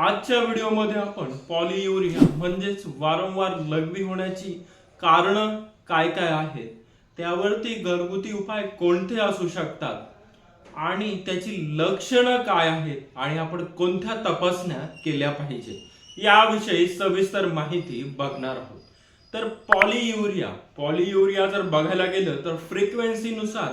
आजच्या व्हिडिओमध्ये आपण पॉलियुरिया म्हणजेच वारंवार लघवी होण्याची कारण काय काय आहेत? त्यावरती घरगुती उपाय कोणते असू शकतात? आणि त्याची लक्षणं काय आहेत? आणि आपण कोणत्या तपासण्या केल्या पाहिजे? याविषयी सविस्तर माहिती बघणार आहोत. तर पॉलियुरिया पॉलियुरिया जर बघायला गेलं तर फ्रिक्वेन्सीनुसार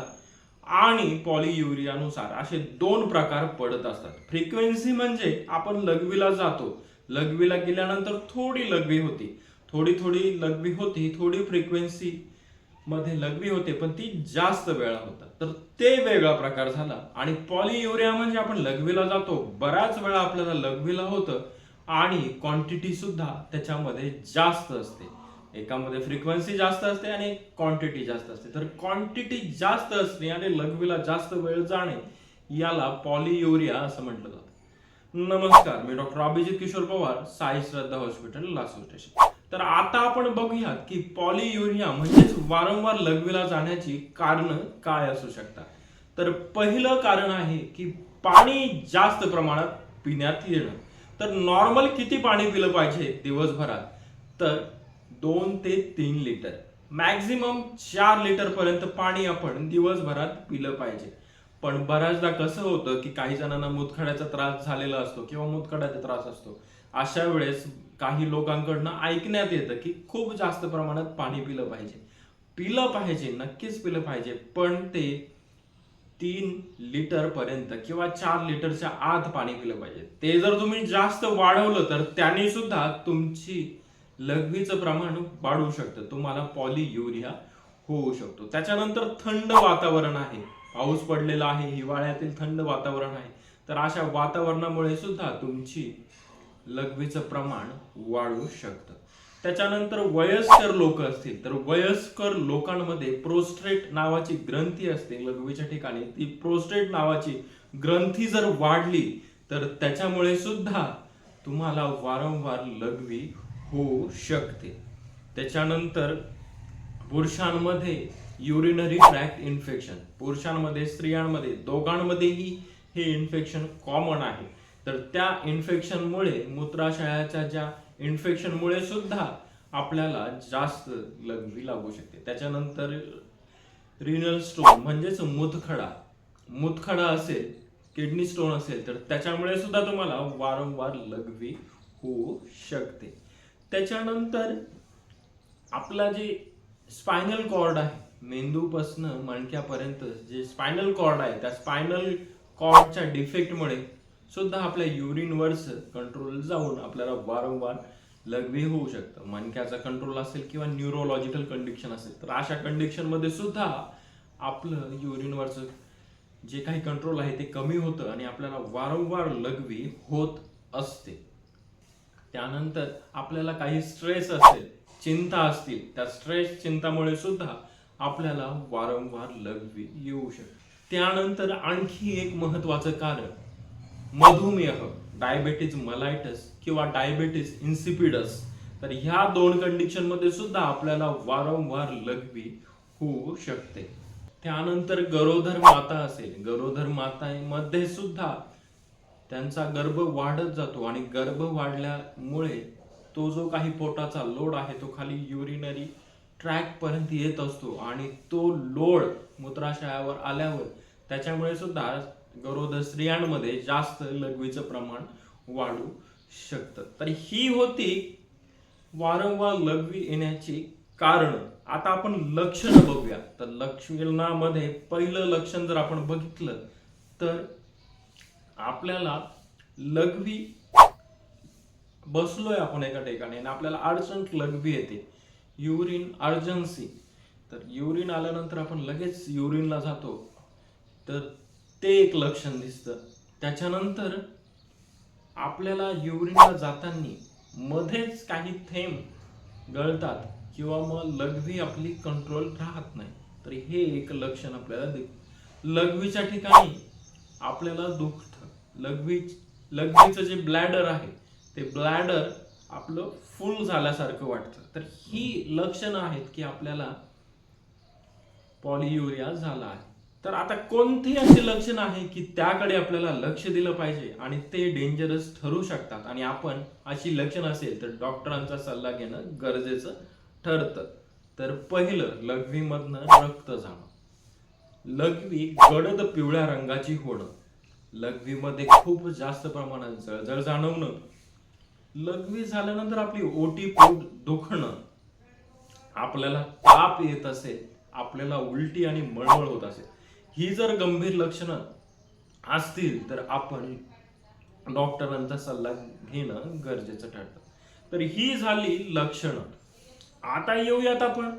आणि पॉलियुरियानुसार असे दोन प्रकार पडत असतात. फ्रिक्वेन्सी म्हणजे आपण लघवीला जातो. लघवीला गेल्यानंतर थोडी लघवी होती. थोडी थोडी लघवी होती थोडी फ्रिक्वेन्सी मध्ये लघवी होते पण ती जास्त वेळा होतात तर ते वेगळा प्रकार झाला. आणि पॉलियुरिया म्हणजे आपण लघवीला जातो. बऱ्याच वेळा आपल्याला लघवीला होतं आणि क्वांटिटी सुद्धा त्याच्यामध्ये जास्त असते. एकामध्ये फ्रिक्वेन्सी जास्त असते आणि क्वांटिटी जास्त असते. तर क्वांटिटी जास्त असणे आणि लघवीला जास्त वेळ जाणे याला पॉलियुरिया असं म्हटलं जातं. नमस्कार मी doctor Abhijit Kishor Pawar Sai Shraddha hospital Lasur station तर आता आपण बघूयात की पॉलियुरिया म्हणजेच वारंवार लघवीला जाण्याची कारण काय असू शकतात. तर पहिलं कारण आहे की पाणी जास्त प्रमाणात पिण्यात येणं. तर नॉर्मल किती पाणी पिलं पाहिजे दिवसभरात? तर दोन ते तीन लिटर मॅक्झिमम चार लिटर पर्यंत पाणी आपण दिवसभरात पिलं पाहिजे. पण बऱ्याचदा कसं होतं की काही जणांना मुतखड्याचा त्रास झालेला असतो किंवा मुतखड्याचा त्रास असतो. अशा वेळेस काही लोकांकडनं ऐकण्यात येतं की खूप जास्त प्रमाणात पाणी पिलं पाहिजे. पिलं पाहिजे नक्कीच पिलं पाहिजे पण ते तीन लिटर पर्यंत किंवा चार लिटरच्या आत पाणी पिलं पाहिजे. ते जर तुम्ही जास्त वाढवलं तर त्याने सुद्धा तुमची लघवीचं प्रमाण वाढू शकतं. तुम्हाला पॉली युरिया होऊ शकतो. त्याच्यानंतर थंड वातावरण आहे. पाऊस पडलेला आहे हिवाळ्यातील थंड वातावरण आहे. तर अशा वातावरणामुळे सुद्धा तुमची लघवीचं प्रमाण वाढू शकतं. त्याच्यानंतर वयस्कर लोक असतील तर वयस्कर लोकांमध्ये प्रोस्ट्रेट नावाची ग्रंथी असते लघवीच्या ठिकाणी. ती प्रोस्ट्रेट नावाची ग्रंथी जर वाढली तर त्याच्यामुळे सुद्धा तुम्हाला वारंवार लघवी होऊ शकते. त्याच्यानंतर पुरुषांमध्ये युरिनरी ट्रॅक इन्फेक्शन पुरुषांमध्ये स्त्रियांमध्ये दोघांमध्येही हे इन्फेक्शन कॉमन आहे. तर त्या इन्फेक्शनमुळे मूत्राशयाच्या ज्या इन्फेक्शनमुळे सुद्धा आपल्याला जास्त लघवी लागू शकते. त्याच्यानंतर रिनल स्टोन म्हणजेच मुतखडा. मुतखडा असेल किडनी स्टोन असेल तर त्याच्यामुळे सुद्धा तुम्हाला वारंवार लघवी होऊ शकते. त्याच्यानंतर आपला जे स्पायनल कॉर्ड आहे मेंदूपासनं मणक्यापर्यंत जे स्पायनल कॉर्ड आहे त्या स्पायनल कॉर्डच्या डिफेक्टमुळे सुद्धा आपल्या युरिनवरच कंट्रोल जाऊन आपल्याला वारंवार लघवी होऊ शकतं. मणक्याचा कंट्रोल असेल किंवा न्यूरोलॉजिकल कंडिशन असेल तर अशा कंडिशनमध्ये सुद्धा आपलं युरिनवरचं जे काही कंट्रोल आहे ते कमी होतं आणि आपल्याला वारंवार लघवी होत असते. त्यानंतर आपल्याला काही स्ट्रेस असेल चिंता असतील त्या स्ट्रेस चिंतामुळे सुद्धा आपल्याला वारंवार लघवी येऊ शकते. त्यानंतर आणखी एक महत्वाचं कारण मधुमेह डायबेटीज मलायटस किंवा डायबेटीस इन्सिपिडस तर ह्या दोन कंडिशनमध्ये सुद्धा आपल्याला वारंवार लघवी होऊ शकते. त्यानंतर गरोदर माता असेल गरोदर मातामध्ये सुद्धा त्यांचा गर्भ वाढत जातो आणि गर्भ वाढल्यामुळे तो जो काही पोटाचा लोड आहे तो खाली युरिनरी ट्रॅकपर्यंत येत असतो आणि तो लोड मूत्राशयावर आल्यावर त्याच्यामुळे सुद्धा गरोदर स्त्रियांमध्ये जास्त लघवीचं प्रमाण वाढू शकतं. तर ही होती वारंवार लघवी येण्याची कारण. आता आपण लक्षणं बघूया. तर लक्षणामध्ये पहिलं लक्षण जर आपण बघितलं तर आपल्याला लघवी बसलोय आपण एका ठिकाणी आणि आपल्याला अर्जंट लघवी येते. Urine urgency. तर युरिन आल्यानंतर आपण लगेच युरिनला जातो. तर ते एक लक्षण दिसतं. त्याच्यानंतर आपल्याला युरिनला जाताना मध्येच काही थेंब गळतात किंवा मग लघवी आपली कंट्रोल राहत नाही. तर हे एक लक्षण आपल्याला लघवीच्या ठिकाणी आपल्याला दुख लघवी लघवीचं जे ब्लॅडर आहे ते ब्लॅडर आपलं फुल झाल्यासारखं वाटतं. तर ही लक्षणं आहेत की आपल्याला पॉलियुरिया झाला आहे. तर आता कोणती अशी लक्षण आहे की त्याकडे आपल्याला लक्ष दिलं पाहिजे आणि ते डेंजरस ठरू शकतात? आणि आपण अशी लक्षण असेल तर डॉक्टरांचा सल्ला घेणं गरजेचं ठरतं. तर पहिलं लघवीमधनं रक्त जाणं. लघवी गडद पिवळ्या रंगाची होणं. लघवीमध्ये खूप जास्त प्रमाणात जळजळ जाणवणं. लघवी झाल्यानंतर आपली ओटी पोट दुखणं. आपल्याला ताप येत असेल आपल्याला उलटी आणि मळमळ होत असेल ही जर गंभीर लक्षणं असतील तर आपण डॉक्टरांचा सल्ला घेणं गरजेचं ठरतं. तर ही झाली लक्षणं. आता येऊयात आपण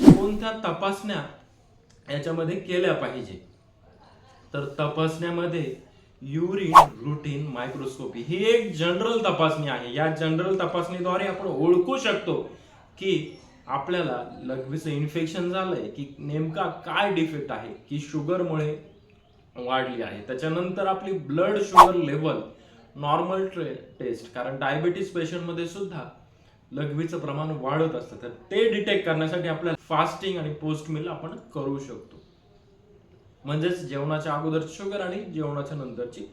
कोणत्या तपासण्या याच्यामध्ये केल्या पाहिजे. तर तपासण्यामध्ये युरिन रुटीन मायक्रोस्कोपी ही एक जनरल तपासणी आहे. या जनरल तपासणीद्वारे आपण ओळखू शकतो की आपल्याला लघवीचं इन्फेक्शन झालंय की नेमका काय डिफेक्ट आहे की शुगरमुळे वाढली आहे. त्याच्यानंतर आपली ब्लड शुगर लेवल नॉर्मल ट्रे टेस्ट कारण डायबिटीस पेशंटमध्ये सुद्धा लघवीचं प्रमाण वाढत असतं. तर ते डिटेक्ट करण्यासाठी आपल्याला फास्टिंग आणि पोस्ट मिल आपण करू शकतो. म्हणजेच जेवणाच्या अगोदरची शुगर आणि जेवणाच्या नंतरची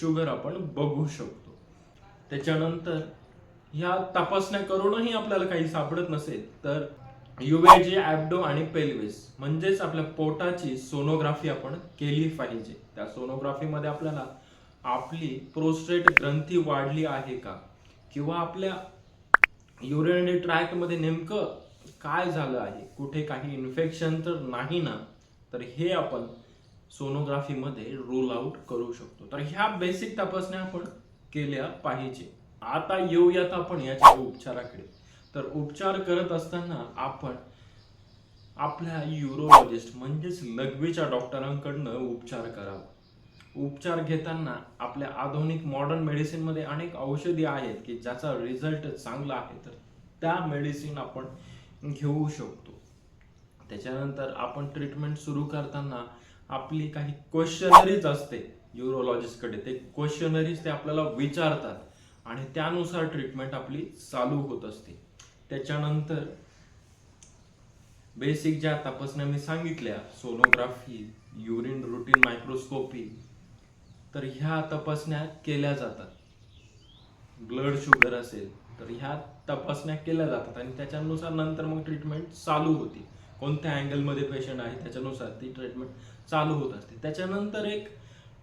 शुगर आपण बघू शकतो. त्याच्यानंतर ह्या तपासण्या करूनही आपल्याला काही सापडत नसेल तर युवेजी ऍब्डो आणि पेल्विस म्हणजेच आपल्या पोटाची सोनोग्राफी आपण केली पाहिजे. त्या सोनोग्राफीमध्ये आपल्याला आपली प्रोस्टेट ग्रंथी वाढली आहे का? किंवा आपल्या युरिनरी ट्रॅकमध्ये नेमकं काय झालं आहे? कुठे काही इन्फेक्शन तर नाही ना? तर हे आपण सोनोग्राफी मध्ये रोल आउट करू शकतो. तर ह्या बेसिक तपासण्या आपण केल्या पाहिजे. आता येऊयात आपण याच्या उपचाराकडे. तर उपचार करत असताना आपण आपल्या युरोलॉजिस्ट म्हणजेच लघवीच्या डॉक्टरांकडनं उपचार करावा. उपचार घेताना आपल्या आधुनिक मॉडर्न मेडिसिनमध्ये अनेक औषधी आहेत की ज्याचा रिझल्ट चांगला आहे तर त्या मेडिसिन आपण घेऊ शकतो. त्याच्यानंतर आपण ट्रीटमेंट सुरू करताना आपली काही क्वेश्चनरीज असते युरोलॉजिस्टकडे ते क्वेश्चनरीज ते आपल्याला विचारतात आणि त्यानुसार ट्रीटमेंट आपली चालू होत असते. त्याच्यानंतर बेसिक ज्या तपासण्या मी सांगितल्या सोनोग्राफी युरिन रुटीन मायक्रोस्कोपी तर ह्या तपासण्या केल्या जातात. ब्लड शुगर असेल तर ह्या तपासण्या केल्या जातात आणि त्याच्यानुसार नंतर मग ट्रीटमेंट चालू होती. कोणत्या अँगलमध्ये पेशंट आहे त्याच्यानुसार ती ट्रीटमेंट चालू होत असते. त्याच्यानंतर एक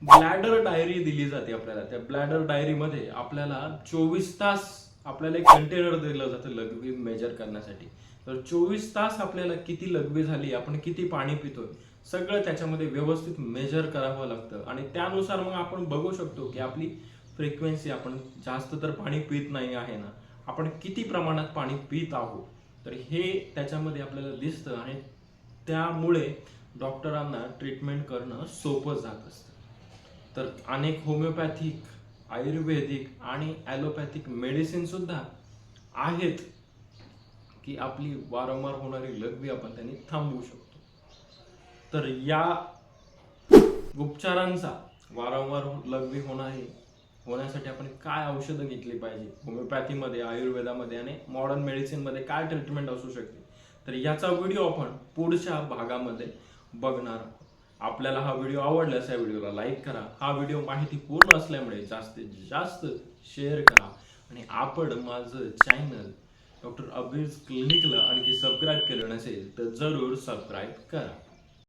ब्लॅडर डायरी दिली जाते आपल्याला. त्या ब्लॅडर डायरीमध्ये आपल्याला चोवीस तास आपल्याला एक कंटेनर दिलं जातं लघवी मेजर करण्यासाठी. तर चोवीस तास आपल्याला किती लघवी झाली आपण किती पाणी पितोय सगळं त्याच्यामध्ये व्यवस्थित मेजर करावं लागतं. आणि त्यानुसार मग आपण बघू शकतो की आपली फ्रिक्वेन्सी आपण जास्त तर पाणी पित नाही आहे ना आपण किती प्रमाणात पाणी पित आहोत. तर हे त्याच्यामध्ये आपल्याला दिसतं आणि त्यामुळे डॉक्टरांना ट्रीटमेंट करणं सोपं जात असतं. तर अनेक होमिओपॅथिक आयुर्वेदिक आणि ॲलोपॅथिक मेडिसिनसुद्धा आहेत की आपली वारंवार होणारी लघवी आपण त्यांनी थांबवू शकतो. तर या उपचारांचा वारंवार लघवी होणारी होण्यासाठी आपण काय औषधं घेतली पाहिजे? होमिओपॅथीमध्ये आयुर्वेदामध्ये आणि मॉडर्न मेडिसिनमध्ये काय ट्रीटमेंट असू शकते? तर याचा व्हिडिओ आपण पुढच्या भागामध्ये बघणार आहोत. आपल्याला हा व्हिडिओ आवडल्यास या व्हिडिओला लाईक करा. हा व्हिडिओ माहिती पूर्ण असल्यामुळे जास्तीत जास्त शेअर करा. आणि आपण माझं चॅनल डॉक्टर अबीज क्लिनिकला आणखी सबस्क्राईब केलं नसेल तर जरूर सबस्क्राईब करा.